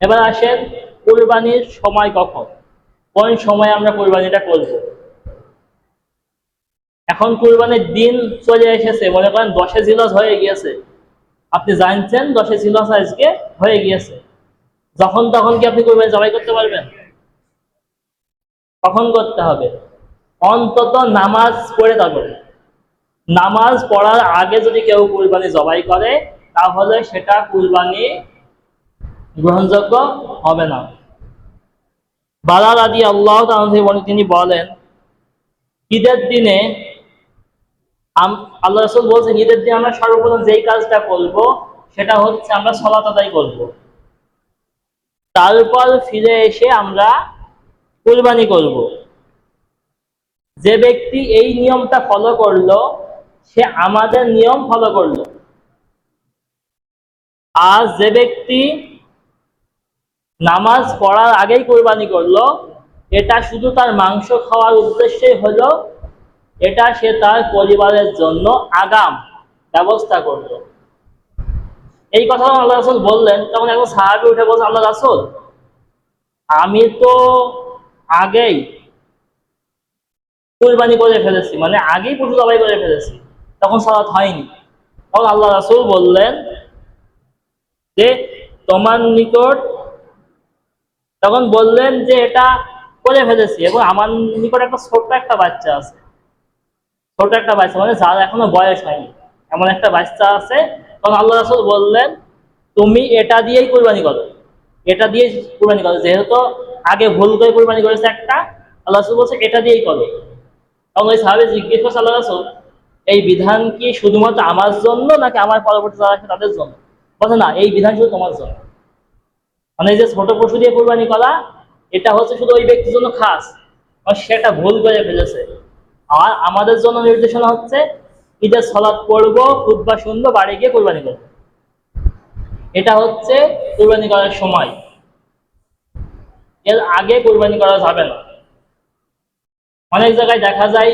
এবার আসেন কোরবানির সময় কখন? কোন সময় আমরা কোরবানিটা করব? এখন কোরবানির দিন চলে এসেছে, মনে করেন দশে জিলাস হয়ে গিয়েছে। আপনি জানছেন দশে জিলাস আজকে হয়ে গিয়েছে। যখন তখন কি আপনি কোরবানি জবাই করতে পারবেন? কখন করতে হবে? অন্তত নামাজ পড়ে তারপরে নামাজ পড়ার আগে যদি কেউ কোরবানি জবাই করে, তাহলে সেটা কুরবানি গ্রহণযোগ্য হবে না। বালাল আদি আল্লাহ তিনি বলেন, ঈদের দিনে আল্লাহ রসুল বলছেন, ঈদের দিনে আমরা সর্বপ্রথম যেই কাজটা করব, সেটা হচ্ছে আমরা সলাত আদায় করব। তারপর ফিরে এসে আমরা কুরবানি করব। যে ব্যক্তি এই নিয়মটা ফলো করল, সে আমাদের নিয়ম ফলো করল। আর যে ব্যক্তি নামাজ পড়ার আগেই কোরবানি করল। এটা শুধু তার মাংস খাওয়ার উদ্দেশ্যেই হলো, এটা সে তার পরিবারের জন্য আগাম ব্যবস্থা করল। এই কথা যখন আল্লাহ রাসুল বললেন, তখন একজন সাহাবি উঠে বলছে, আল্লাহ রাসুল, আমি তো আগেই কুরবানি করে ফেলেছি মানে আগেই পশু জবাই করে ফেলেছি, তখন সালাত হয়নি। তখন আল্লাহ রাসুল বললেন যে, তোমার নিকট তখন বললেন যে এটা করে ফেলেছি এবং আমার নিকট একটা ছোট্ট একটা বাচ্চা আছে। ছোট একটা বাচ্চা মানে যার এখনও বয়স হয়নি। এমন একটা বাচ্চা আছে। তখন আল্লাহ রাসুল বললেন, তুমি এটা দিয়েই কুরবানি করো। এটা দিয়ে কুরবানি করো। যেহেতু আগে ভুল করে কুরবানি করেছে একটা, আল্লাহ রাসুল বলছে এটা দিয়েই করো। তখন ওই সাহাবে জিজ্ঞেস করছে আল্লাহ রাসুল, এই বিধান কি শুধুমাত্র আমার জন্য নাকি আমার পরবর্তী যারা আছে তাদের জন্য? বলছে, না, এই বিধান শুধু তোমার জন্য। মানে যে ছোট পশু দিয়ে কোরবানি করা, এটা হচ্ছে শুধু ওই ব্যক্তির জন্য খাস সেটা ভুল করে ফেলেছে। আর আমাদের জন্য নির্দেশনা হচ্ছে, ঈদের সলাদ পড়ব খুদ্া শুনব, বাড়ি গিয়ে কোরবানি করব। এটা হচ্ছে কোরবানি করার সময়। এর আগে কোরবানি করা যাবে না। অনেক জায়গায় দেখা যায়,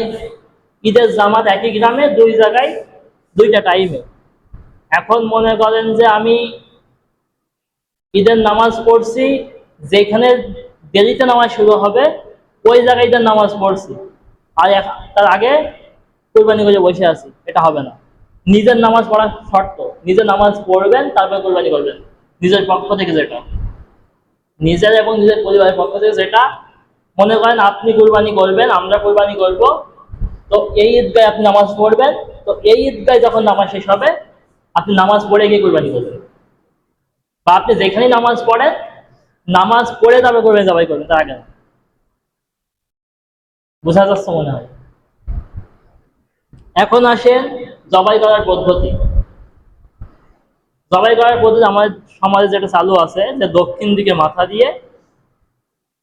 ঈদের জামাত একই গ্রামে, দুই জায়গায় দুইটা টাইমে এখন মনে করেন যে আমি ঈদের নামাজ পড়ছি, যেখানে দেরিতে নামাজ শুরু হবে, ওই জায়গায় ঈদের নামাজ পড়ছি। আর তার আগে কোরবানি করে বসে আছি, এটা হবে না। নিজের নামাজ পড়া শর্ত, নিজের নামাজ পড়বেন, তারপর কোরবানি করবেন। নিজের পক্ষ থেকে যেটা। নিজের এবং নিজের পরিবারের পক্ষ থেকে যেটা। মনে করেন আপনি কোরবানি করবেন, আমরা কোরবানি করব। তো এই ঈদগায় আপনি নামাজ পড়বেন, তো এই ঈদগায় যখন নামাজ শেষ হবে, আপনি নামাজ পড়ে গিয়ে কোরবানি করবেন। বা আপনি যেখানেই নামাজ পড়েন নামাজ পড়ে তবে করবেন জবাই করবেন তার আগে। বোঝা যাচ্ছে মনে হয়? এখন আসেন জবাই করার পদ্ধতি। জবাই করার পদ্ধতি আমাদের সমাজে যেটা চালু আছে, যে দক্ষিণ দিকে মাথা দিয়ে,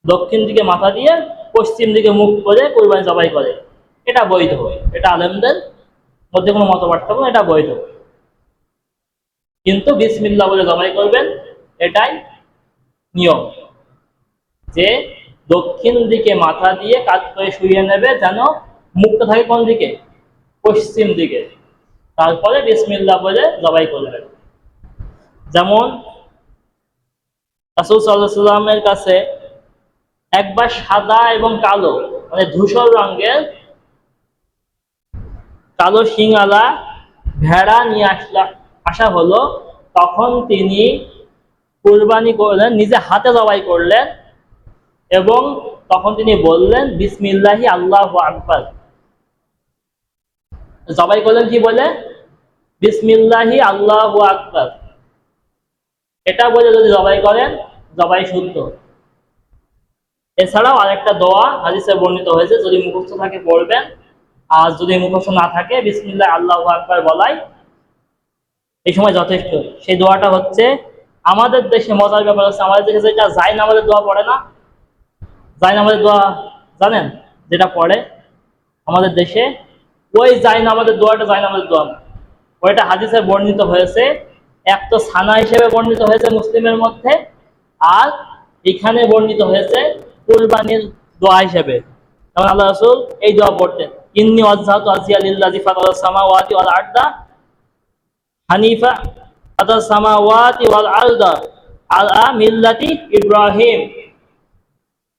দক্ষিণ দিকে মাথা দিয়ে, পশ্চিম দিকে মুখ করে কোরবানি জবাই করে। এটা বৈধ। এটা আলেমদের মধ্যে কোনো মত পার্থক্য এটা বৈধ। কিন্তু বিসমিল্লাহ বলে জবাই করবেন, এটাই নিয়ম। যে দক্ষিণ দিকে মাথা দিয়ে কাজ করে শুয়ে নেবে যেন মুখটা থাকে কোন দিকে? পশ্চিম দিকে। তারপরে বিসমিল্লাহ বলে জবাই করবেন। যেমন রাসুল সাল্লামের কাছে একবার সাদা এবং কালো মানে ধূসর রঙের কালো শিঙালা ভেড়া নিয়ে আসলা আসা হলো, তখন তিনি কুরবানি করলেন, নিজে হাতে জবাই করলেন এবং তখন তিনি বললেন, বিসমিল্লাহি আল্লাহ আকবার। জবাই করলেন কি বলে? বিসমিল্লাহি আল্লাহ আকবার। এটা বলে যদি জবাই করেন, জবাই শুদ্ধ। এছাড়াও আরেকটা দোয়া হাদিসে বর্ণিত হয়েছে, যদি মুখস্থ থাকে পড়বেন, আর যদি মুখস্থ না থাকে, বিসমিল্লাহ আল্লাহ আকবার বলাই এই সময় যথেষ্ট। সেই দোয়াটা হচ্ছে, আমাদের দেশে মজার ব্যাপার হচ্ছে, আমাদের দেশে যেটা জাইন আমাদের দোয়া পড়ে না, জাইন আমাদের দোয়া জানেন যেটা পড়ে? আমাদের দেশে ওই জাইন আমাদের দোয়াটা জাইন আমাদের দোয়া ওইটা হাদিসে বর্ণিত হয়েছে, এক তো সানা হিসেবে বর্ণিত হয়েছে মুসলিমের মধ্যে, আর এখানে বর্ণিত হয়েছে কুরবানির দোয়া হিসেবে। আল্লাহ রসুল এই দোয়া পড়তেন, ইন্নি অজ্জাহাত আজিয়া লিল্লাজি ফাতার সামাওয়াতি ওয়াল আরদা হানিফা ফাতার সামাওয়াতি ওয়াল আরদা আলা মিল্লাতি ইব্রাহিম।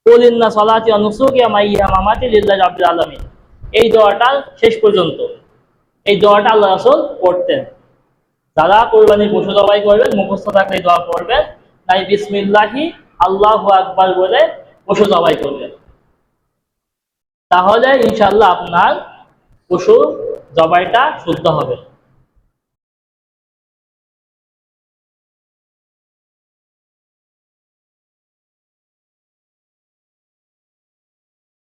কুল ইন্না সালাতি ওয়া নুসুকি ওয়া মাইয়া মামাতি লিল্লাহি রাব্বিল আলামিন। এই দোয়াটা শেষ পর্যন্ত। এই দোয়াটা আল্লাহ রাসূল পড়তেন। যারা কোরবানির পশু জবাই করবেন, মুখস্থ থাকলে এই দোয়া পড়বেন। তাই বিসমিল্লাহি, আল্লাহু আকবার বলে পশু জবাই করবেন। তাহলে ইনশাআল্লাহ আপনার পশু জবাইটা শুদ্ধ হবে।